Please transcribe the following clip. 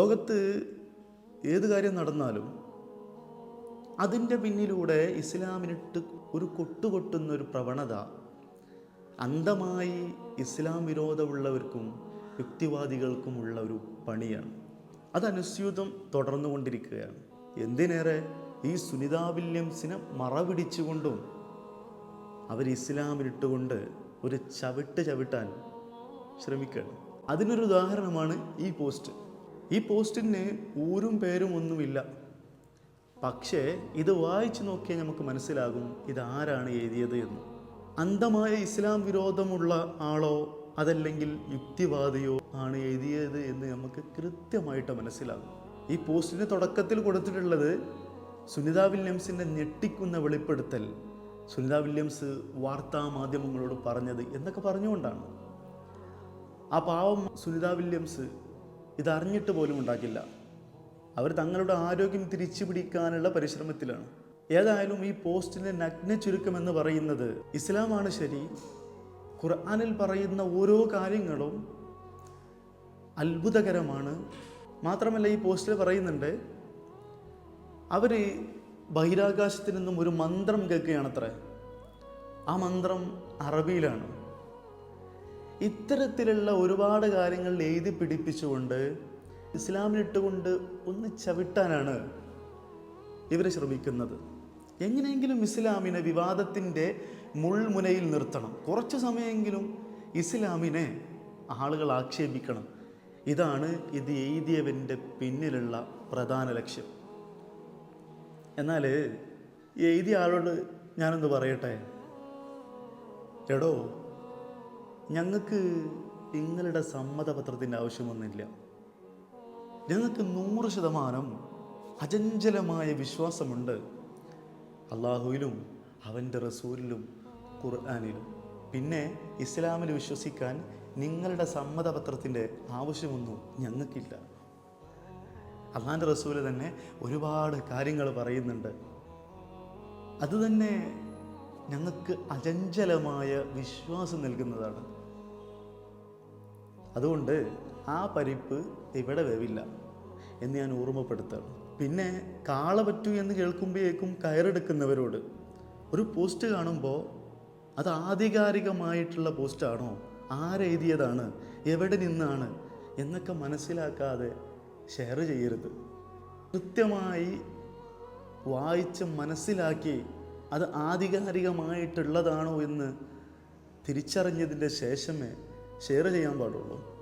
ലോകത്ത് ഏത് കാര്യം നടന്നാലും അതിന്റെ പിന്നിലൂടെ ഇസ്ലാമിനിട്ട് ഒരു കൊട്ടുകൊട്ടുന്ന ഒരു പ്രവണത അന്ധമായി ഇസ്ലാം വിരോധമുള്ളവർക്കും യുക്തിവാദികൾക്കുമുള്ള ഒരു പണിയാണ്. അത് അനുസ്യൂതം തുടർന്നുകൊണ്ടിരിക്കുകയാണ്. എന്തിനേറെ ഈ സുനിതാ വില്യംസിനെ മറപിടിച്ചുകൊണ്ടും അവർ ഇസ്ലാമിലിട്ടുകൊണ്ട് ഒരു ചവിട്ട് ചവിട്ടാൻ ശ്രമിക്കുകയാണ്. അതിനൊരു ഉദാഹരണമാണ് ഈ പോസ്റ്റ്. ഈ പോസ്റ്റിന് ഊരും പേരും ഒന്നുമില്ല. പക്ഷേ ഇത് വായിച്ചു നോക്കിയാൽ നമുക്ക് മനസ്സിലാകും ഇതാരാണ് എഴുതിയത് എന്ന്. അന്ധമായ ഇസ്ലാം വിരോധമുള്ള ആളോ അതല്ലെങ്കിൽ യുക്തിവാദിയോ ആണ് എഴുതിയത് എന്ന് നമുക്ക് കൃത്യമായിട്ട് മനസ്സിലാകും. ഈ പോസ്റ്റിന് തുടക്കത്തിൽ കൊടുത്തിട്ടുള്ളത് സുനിത വില്യംസിന്റെ ഞെട്ടിക്കുന്ന വെളിപ്പെടുത്തൽ സുനിത വില്യംസ് വാർത്താ മാധ്യമങ്ങളോട് പറഞ്ഞത് എന്നൊക്കെ പറഞ്ഞുകൊണ്ടാണ്. ആ പാവം സുനിത വില്യംസ് ഇതറിഞ്ഞിട്ട് പോലും ഉണ്ടാക്കില്ല. അവർ തങ്ങളുടെ ആരോഗ്യം തിരിച്ചു പിടിക്കാനുള്ള പരിശ്രമത്തിലാണ്. ഏതായാലും ഈ പോസ്റ്റിന്റെ നഗ്ന ചുരുക്കം എന്ന് പറയുന്നത് ഇസ്ലാമാണ് ശരി. ഖുർആാനിൽ പറയുന്ന ഓരോ കാര്യങ്ങളും അത്ഭുതകരമാണ്. മാത്രമല്ല ഈ പോസ്റ്റിൽ പറയുന്നുണ്ട് അവർ ബഹിരാകാശത്തിൽ നിന്നും ഒരു മന്ത്രം കേൾക്കുകയാണത്രേ. ആ മന്ത്രം അറബിയിലാണ്. ഇത്തരത്തിലുള്ള ഒരുപാട് കാര്യങ്ങൾ എഴുതി പിടിപ്പിച്ചുകൊണ്ട് ഇസ്ലാമിലിട്ടുകൊണ്ട് ഒന്ന് ചവിട്ടാനാണ് ഇവർ ശ്രമിക്കുന്നത്. എങ്ങനെയെങ്കിലും ഇസ്ലാമിനെ വിവാദത്തിന്റെ മുൾമുനയിൽ നിർത്തണം. കുറച്ച് സമയമെങ്കിലും ഇസ്ലാമിനെ ആളുകൾ ആക്ഷേപിക്കണം. ഇതാണ് ഇത് എഴുതിയവന്റെ പിന്നിലുള്ള പ്രധാന ലക്ഷ്യം. എന്നാൽ എഴുതിയ ആളോട് ഞാനൊന്ന് പറയട്ടെ? എടോ ഞങ്ങൾക്ക് നിങ്ങളുടെ സമ്മതപത്രത്തിന്റെ ആവശ്യമൊന്നുമില്ല. ഞങ്ങൾക്ക് നൂറ് ശതമാനം അചഞ്ചലമായ വിശ്വാസമുണ്ട്. അള്ളാഹുവിലും അവന്റെ റസൂലിലും ഖുർആാനിലും. പിന്നെ ഇസ്ലാമിൽ വിശ്വസിക്കാൻ നിങ്ങളുടെ സമ്മതപത്രത്തിന്റെ ആവശ്യമൊന്നും ഞങ്ങൾക്കില്ല. അള്ളാന്റെ റസൂൽ തന്നെ ഒരുപാട് കാര്യങ്ങൾ പറയുന്നുണ്ട്. അതുതന്നെ ഞങ്ങൾക്ക് അചഞ്ചലമായ വിശ്വാസം നൽകുന്നതാണ്. അതുകൊണ്ട് ആ പരിപ്പ് ഇവിടെ വേവില്ല എന്ന് ഞാൻ ഓർമ്മപ്പെടുത്തുകയാണ്. പിന്നെ കാള പറ്റൂ എന്ന് കേൾക്കുമ്പോഴേക്കും കയറെടുക്കുന്നവരോട് ഒരു പോസ്റ്റ് കാണുമ്പോൾ അത് ആധികാരികമായിട്ടുള്ള പോസ്റ്റാണോ? ആരെഴുതിയതാണ് എവിടെ നിന്നാണ്? എന്നൊക്കെ മനസ്സിലാക്കാതെ ഷെയർ ചെയ്യരുത്. കൃത്യമായി വായിച്ച് മനസ്സിലാക്കി അത് ആധികാരികമായിട്ടുള്ളതാണോ എന്ന് തിരിച്ചറിഞ്ഞതിന്റെ ശേഷമേ ഷെയർ ചെയ്യാൻ പാടുള്ളൂ.